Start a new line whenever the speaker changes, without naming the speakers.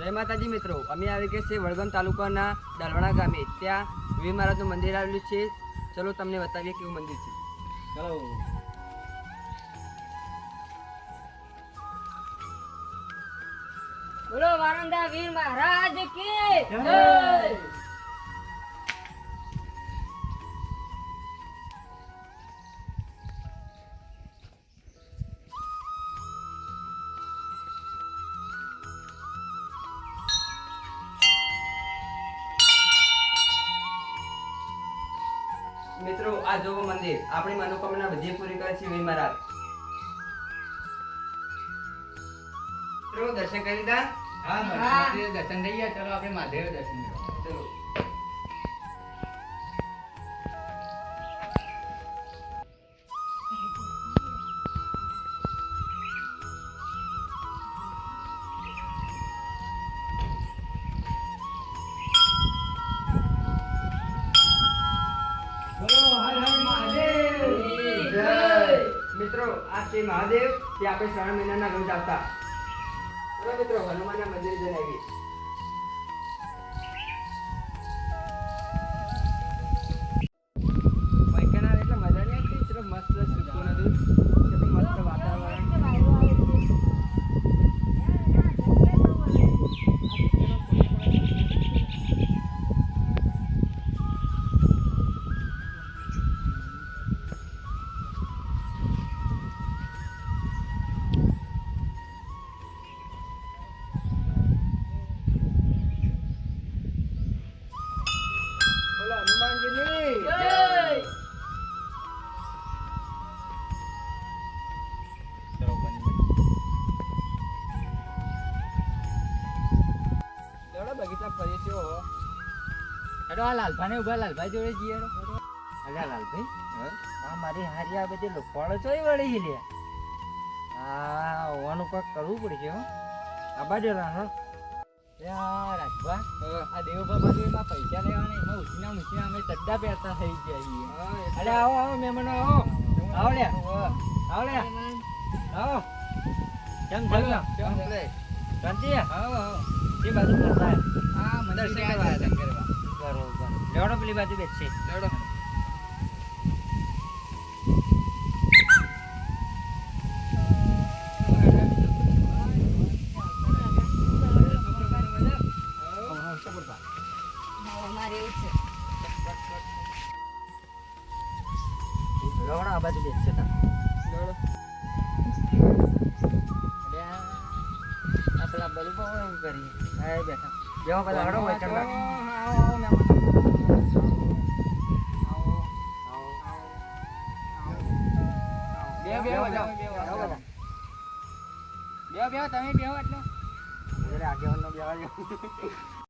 જય માતાજી મિત્રો અમે આવી ગયા છે વડગામ તાલુકાના દાલવાડા ગામે. ત્યાં વીર મહારાજનું મંદિર આવેલું છે. ચલો તમને બતાવીએ કેવું મંદિર છે.
ચલો.
બોલો વારંદા વીર મહારાજ કે
જય.
મિત્રો આ જોવો મંદિર. આપણી મનોકામના બધી પૂરી કરે છે મહારાજ. મિત્રો દર્શન કરી દા
હા. દર્શન થઈ ગયા. ચલો આપણે મહાદેવ દર્શન
ચલો. છે મહાદેવ તે આપણે શ્રાવણ મહિનાના રોજ આવતા. મિત્રો હનુમાનના મંદિર જઈને લેવડો બગીચા ફરી છીએ હો.
આ લાલભાઈ ઊભા લાલભાઈ જોડે જઈએ.
અલ્યા લાલભાઈ હા? મારી હારી આ બધી લોપાળો ચોઈ વળી લે આ હોવાનું કોઈક કરવું પડશે હો. આ બાજુ રાહ
રાજભા આ પૈસા લેવાના એમાં ઉછીના મુછીના અમે ચડ્ડા પહેરતા થઈ ગયા
અરે આવો આવો મહેમાનો આવો. આવો લે આવો લે કેમ છો? શાંતિ. એ બાજુ ફરતા
આ
દર્શન કરવા.
બરોબર. લેવડો પેલી બાજુ બેસશે
લેવડો.
લેવડો આ બાજુ બેસશે. અલ્યા, પેલા બલુ બહુ એવું કરી હા બેઠા જેવા પેલા હડો હોય ચંદા
બે બે બે
બધા.
તમે બે એટલે
આગેવાનનો બેવા.